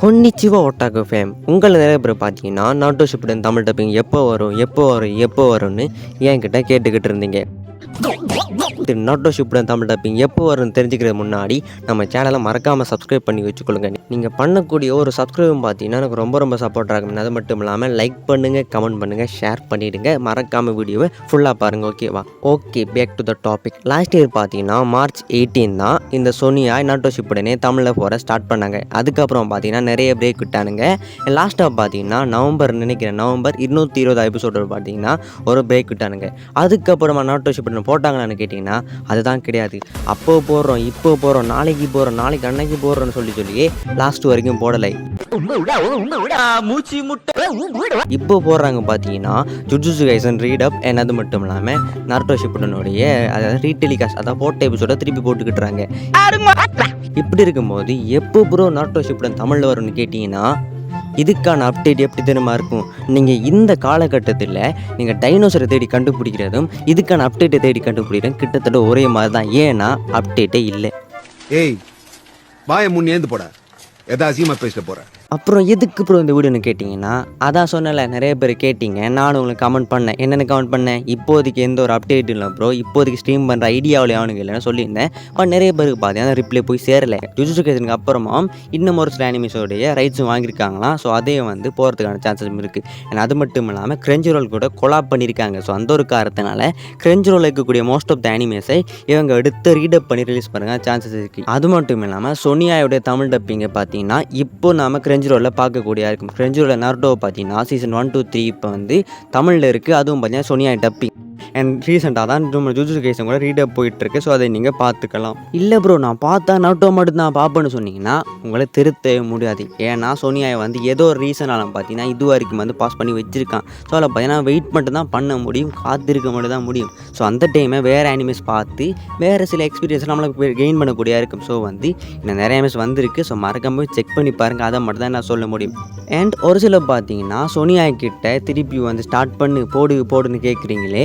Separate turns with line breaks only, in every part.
கொன்னிச்சிவா ஒட்டாக்கு fame உங்கள் நிறைய பேர் பார்த்தீங்கன்னா நாட்டோ ஷிப்டன் தமிழ் டப்பிங் எப்போ வரும் எப்போ வரும் எப்போ வரும்னு என்கிட்ட கேட்டுக்கிட்டு இருந்தீங்க. நாட்டோ ஷிப்டன் தமிழ் டப்பிங் எப்போ வரும்னு தெரிஞ்சுக்கிறது முன்னாடி நம்ம சேனலை மறக்காமல் சப்ஸ்கிரைப் பண்ணி வச்சுக்கொள்ளுங்க நீங்கள் பண்ணக்கூடிய ஒரு சப்ஸ்கிரைபும் பார்த்தீங்கன்னா எனக்கு ரொம்ப ரொம்ப சப்போர்ட்டாக இருக்கும் அது மட்டும் இல்லாமல் லைக் பண்ணுங்கள் கமெண்ட் பண்ணுங்கள் ஷேர் பண்ணிவிடுங்க மறக்காமல் வீடியோவை ஃபுல்லாக பாருங்கள் ஓகேவா okay back to the topic last year பார்த்தீங்கன்னா மார்ச் எயிட்டீன் தான் இந்த சோனியா நாட்டோ ஷிப்புடனே தமிழில் போகிற ஸ்டார்ட் பண்ணாங்க. அதுக்கப்புறம் பார்த்தீங்கன்னா நிறைய பிரேக் விட்டானுங்க. லாஸ்ட்டாக பார்த்தீங்கன்னா நவம்பர் நினைக்கிறேன் நவம்பர் இருநூற்றி இருபது எபிசோடு பார்த்தீங்கன்னா ஒரு பிரேக் விட்டானுங்க. அதுக்கப்புறமா நாட்டோ ஷிப்புடன் போட்டாங்களான்னு கேட்டிங்கன்னா அதுதான் கிடையாது. அப்போ போடுறோம் இப்போ போடுறோம் நாளைக்கு போடுறோம் நாளைக்கு அன்னைக்கு போடுறோம்னு சொல்லி சொல்லியே லாஸ்ட் வரைக்கும் போடலை. இப்போ போடுறாங்க பார்த்தீங்கன்னா ஜுட்ஜுசு கைசன் ரீட் அப் and அது மட்டும் இல்லாமல் நார்டோ ஷிப்புடனுடைய அதாவது ரீடெலிகாஸ்ட் அதாவது போட்ட எபிசோட திருப்பி போட்டுக்கிட்டுறாங்க. இப்படி இருக்கும்போது எப்போ ப்ரோ நார்டோ ஷிப்புடன் தமிழில் வரும்னு கேட்டிங்கன்னா இதுக்கான அப்டேட் எப்படி தெரியுமா இருக்கும்? நீங்கள் இந்த காலகட்டத்தில் நீங்கள் டைனோசரை தேடி கண்டுபிடிக்கிறதும் இதுக்கான அப்டேட்டை தேடி கண்டுபிடிக்கிறதும் கிட்டத்தட்ட ஒரே மாதிரி தான் ஏன்னா அப்டேட்டே இல்லை.
ஏய் வாய முன் ஏந்து போட. எதை அசியமா பேசிட்டு போகிறேன்
அப்புறம் எதுக்கு ப்ரோ இந்த வீடுன்னு கேட்டிங்கன்னா அதான் சொன்னல நிறைய பேர் கேட்டிங்க. நானும் உங்களுக்கு கமெண்ட் பண்ணேன். என்னென்ன கமெண்ட் பண்ணேன்? இப்போதைக்கு எந்த ஒரு அப்டேட் இல்லை ப்ரோ இப்போதைக்கு ஸ்ட்ரீம் பண்ணுற ஐடியாவில் அவனுக்கு இல்லைன்னு சொல்லியிருந்தேன். பட் நிறைய பேருக்கு பார்த்தீங்கன்னா ரிப்ளை போய் சேரலை. ஜுஜுகேஷனுக்கு அப்புறமா இன்னும் ஒரு சில அனிமிஸோடைய ரைட்ஸும் வாங்கியிருக்காங்களாம். ஸோ அதையும் வந்து போகிறதுக்கான சான்சஸ் இருக்குது ஏன்னா அது மட்டும் இல்லாமல் கிரெஞ்ச் ரோல் கூட கொலாப் பண்ணியிருக்காங்க. ஸோ அந்த ஒரு காரணத்தினால கிரெஞ்ச் ரோல் இருக்கக்கூடிய மோஸ்ட் ஆஃப் த அனிமேஸை இவங்க எடுத்து ரீடப் பண்ணி ரிலீஸ் பண்ணுங்க சான்சஸ் இருக்குது அது மட்டும் இல்லாமல் சோனியாவுடைய தமிழ் டப்பிங்கை பார்த்தீங்கன்னா இப்போ நாம் கிரெஞ்சு ரோலில் பார்க்கக்கூடியா இருக்கும். கிரெஞ்சு ரோலில் நர்டோ பார்த்தீங்கன்னா சீசன் ஒன் டூ த்ரீ இப்போ வந்து தமிழில் இருக்குது அதுவும் பார்த்தீங்கன்னா சோனியா டப்பிங் அண்ட் ரீசெண்டாக தான் நம்ம ஜூஜு கேஸும் கூட ரீடப் போயிட்டுருக்கு. ஸோ அதை நீங்கள் பார்த்துக்கலாம். இல்லை ப்ரோ நான் பார்த்தா நட்டோ மட்டும் தான் பார்ப்பேன்னு சொன்னீங்கன்னா உங்களை திருத்தவே முடியாது. ஏன்னா சோனியாவை வந்து ஏதோ ஒரு ரீசனால் பார்த்தீங்கன்னா இது வரைக்கும் வந்து பாஸ் பண்ணி வச்சிருக்கான். ஸோ அதில் பார்த்தீங்கன்னா வெயிட் மட்டும் தான் பண்ண முடியும் காத்திருக்க மட்டும் தான் முடியும். ஸோ அந்த டைமை வேறு அனிமேஸ் பார்த்து வேறு சில எக்ஸ்பீரியன்ஸ் நம்மளுக்கு கெயின் பண்ணக்கூடிய இருக்கும். ஸோ வந்து இன்னும் நிறைய அனிமேஸ் வந்திருக்கு. ஸோ மறக்காம செக் பண்ணி பாருங்கள் அதை மட்டும் தான் நான் சொல்ல முடியும். அண்ட் ஒரு சில பார்த்தீங்கன்னா சோனியா கிட்ட திருப்பி வந்து ஸ்டார்ட் பண்ணு போடு போடுன்னு கேட்குறீங்களே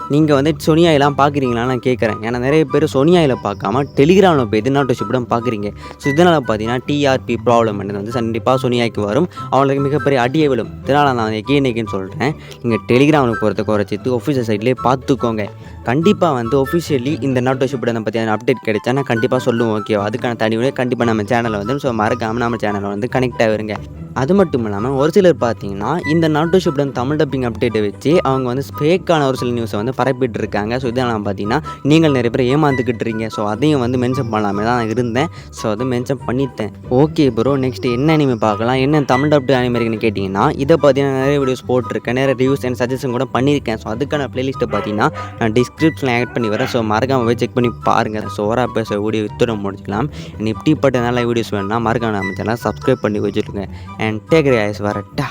நீங்கள் வந்து சோனியாயெல்லாம் பார்க்குறீங்களா நான் கேட்குறேன் ஏன்னா நிறைய பேர் சோனியாயில் பார்க்காம டெலிகிராமில் போய் எதிர்நாட்டு ஷிப்பிடம் பார்க்குறீங்க ஸோ இதனால் பார்த்தீங்கன்னா டிஆர்பி ப்ராப்ளம் வந்து கண்டிப்பாக சோனியாக்கு வரும். அவங்களுக்கு மிகப்பெரிய அடியை விழும். இதனால் நான் எகேன் சொல்கிறேன் நீங்கள் டெலிகிராமில் போகிறத குறைச்சிட்டு ஒஃபிஷியல் சைட்லேயே பார்த்துக்கோங்க கண்டிப்பாக வந்து ஒஃபிஷியலி இந்த நாட்டு ஷிப்பிடம் பற்றியான அப்டேட் கிடைச்சா நான் கண்டிப்பாக சொல்லுவோம் ஓகேவா அதுக்கான தனியுடைய கண்டிப்பாக நம்ம சேனலில் வந்து ஸோ மறக்காமல் நம்ம சேனலில் வந்து கனெக்ட் ஆகிருங்க அது மட்டும் இல்லாமல் ஒரு சிலர் பார்த்தீங்கன்னா இந்த நாட்டோ ஷிப்டன் தமிழ் டப்பிங் அப்டேட்டை வச்சு அவங்க வந்து ஃபேக்கான ஒரு சில நியூஸை வந்து பரப்பிட்டு இருக்காங்க ஸோ இதெல்லாம் பார்த்தீங்கன்னா நீங்கள் நிறைய பேர் ஏமாந்துக்கிட்டு இருக்கீங்க ஸோ அதையும் வந்து மென்ஷன் பண்ணலாமே தான் நான் இருந்தேன். ஸோ அதை மென்ஷன் பண்ணிட்டேன். ஓகே ப்ரோ நெக்ஸ்ட் என்ன அனிமே பார்க்கலாம்? என்ன தமிழ் டப்டு அனிமே இருக்குன்னு கேட்டிங்கன்னா இதை பார்த்தீங்கன்னா நிறைய வீடியோஸ் போட்டிருக்கேன். நிறைய ரிவ்யூஸ் அண்ட் சஜஷன் கூட பண்ணியிருக்கேன். ஸோ அதுக்கான ப்ளேலிஸ்ட்டை பார்த்தீங்கன்னா நான் டிஸ்கிரிப்ஷனில் ஆட் பண்ணி வரேன் ஸோ மறக்காமல் போய் செக் பண்ணி பாருங்கள் ஸோ ஓரா பேச வீடியோ வித்துட முடிச்சுக்கலாம். இப்படிப்பட்ட நல்ல வீடியோஸ் வேணும்னா மறக்காம நம்ம சேனல் சப்ஸ்கிரைப் பண்ணி வச்சுருங்க அண்ட் டேக் ஐஸ் வரட்டா.